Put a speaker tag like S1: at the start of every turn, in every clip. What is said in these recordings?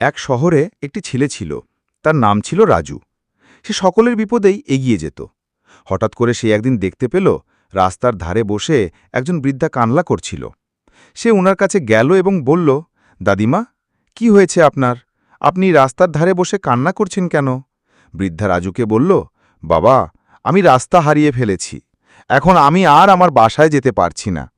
S1: এক শহরে একটি ছেলে ছিল, তার নাম ছিল রাজু। সে সকলের বিপদেই এগিয়ে যেত। হঠাৎ করে সে একদিন দেখতে পেল, রাস্তার ধারে বসে একজন বৃদ্ধা কান্না করছিল। সে ওনার কাছে গেল এবং বলল, দাদিমা, কি হয়েছে আপনার? আপনি রাস্তার ধারে বসে কান্না করছেন কেন? বৃদ্ধা রাজুকে বলল, বাবা, আমি রাস্তা হারিয়ে ফেলেছি। এখন আমি আর আমার বাসায় যেতে পারছি না।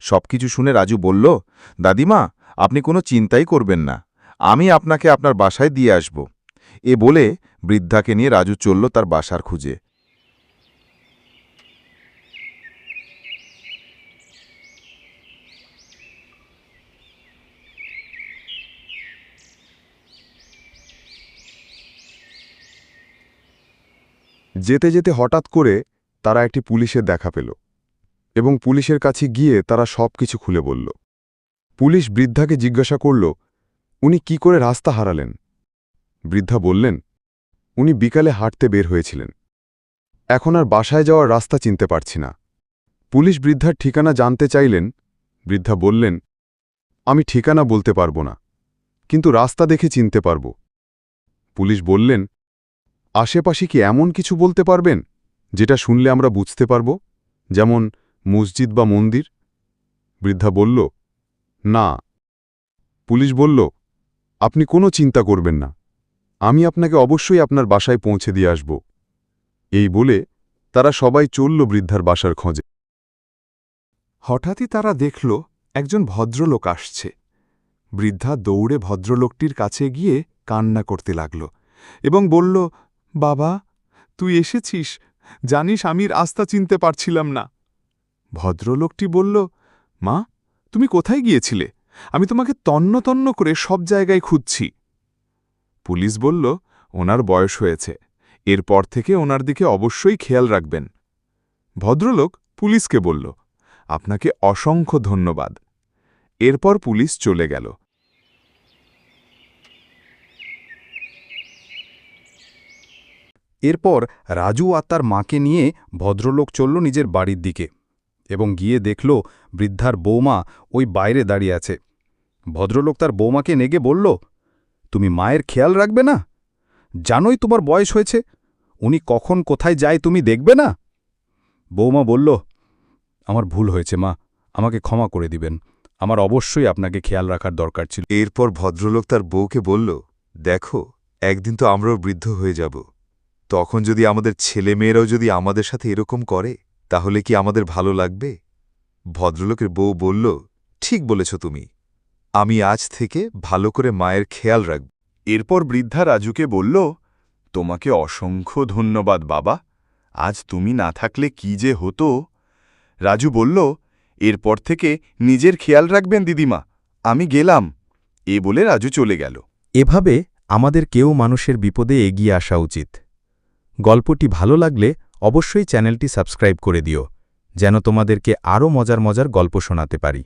S1: সবকিছু শুনে রাজু বলল, দাদিমা, আপনি কোনো চিন্তাই করবেন না। আমি আপনাকে আপনার বাসায় দিয়ে আসব। এ বলে বৃদ্ধাকে নিয়ে রাজু চলল তার বাসার খুঁজে।
S2: যেতে যেতে হঠাৎ করে তারা একটি পুলিশের দেখা পেল এবং পুলিশের কাছে গিয়ে তারা সব কিছু খুলে বলল। পুলিশ বৃদ্ধাকে জিজ্ঞাসা করল উনি কি করে রাস্তা হারালেন? বৃদ্ধা বললেন, উনি বিকালে হাঁটতে বের হয়েছিলেন। এখন আর বাসায় যাওয়ার রাস্তা চিনতে পারছি না। পুলিশ বৃদ্ধার ঠিকানা জানতে চাইলেন, বৃদ্ধা বললেন, আমি ঠিকানা বলতে পারব না, কিন্তু রাস্তা দেখে চিনতে পারব। পুলিশ বললেন, আশেপাশে কি এমন কিছু বলতে পারবেন, যেটা শুনলে আমরা বুঝতে পারব? যেমন মসজিদ বা মন্দির? বৃদ্ধা বলল, না। পুলিশ বলল আপনি কোনো চিন্তা করবেন না। আমি আপনাকে অবশ্যই আপনার বাসায় পৌঁছে দিয়ে আসব। এই বলে তারা সবাই চলল বৃদ্ধার বাসার খোঁজে।
S3: হঠাৎই তারা দেখল একজন ভদ্রলোক আসছে। বৃদ্ধা দৌড়ে ভদ্রলোকটির কাছে গিয়ে কান্না করতে লাগল এবং বলল, বাবা, তুই এসেছিস? জানিস আমি রাস্তা চিনতে পারছিলাম না। ভদ্রলোকটি বলল, মা, তুমি কোথায় গিয়েছিলে? আমি তোমাকে তন্ন তন্ন করে সব জায়গায় খুঁজছি। পুলিশ বলল, ওনার বয়স হয়েছে। এরপর থেকে ওনার দিকে অবশ্যই খেয়াল রাখবেন। ভদ্রলোক পুলিশকে বলল, আপনাকে অসংখ্য ধন্যবাদ। এরপর পুলিশ চলে গেল।
S1: এরপর রাজু আর তার মাকে নিয়ে ভদ্রলোক চলল নিজের বাড়ির দিকে এবং গিয়ে দেখল বৃদ্ধার বৌমা ওই বাইরে দাঁড়িয়ে আছে। ভদ্রলোক তার বৌমাকে নেগে বলল, তুমি মায়ের খেয়াল রাখবে না? জানোই তোমার বয়স হয়েছে। উনি কখন কোথায় যায় তুমি দেখবে না? বৌমা বলল, আমার ভুল হয়েছে মা, আমাকে ক্ষমা করে দিবেন। আমার অবশ্যই আপনাকে খেয়াল রাখার দরকার ছিল।
S4: এরপর ভদ্রলোক তার বউকে বলল, দেখো, একদিন তো আমরাও বৃদ্ধ হয়ে যাব। তখন যদি আমাদের ছেলেমেয়েরাও যদি আমাদের সাথে এরকম করে, তাহলে কি আমাদের ভালো লাগবে? ভদ্রলোকের বউ বলল, ঠিক বলেছ তুমি। আমি আজ থেকে ভালো করে মায়ের খেয়াল রাখব।
S3: এরপর বৃদ্ধা রাজুকে বলল, তোমাকে অসংখ্য ধন্যবাদ, বাবা। আজ তুমি না থাকলে কি যে হতো? রাজু বলল, এরপর থেকে নিজের খেয়াল রাখবেন, দিদিমা। আমি গেলাম। এ বলে রাজু চলে গেল।
S1: এভাবে আমাদের কেউ মানুষের বিপদে এগিয়ে আসা উচিত। গল্পটি ভালো লাগলে অবশ্যই চ্যানেলটি সাবস্ক্রাইব করে দিও, যেন তোমাদেরকে আরও মজার মজার গল্প শোনাতে পারি।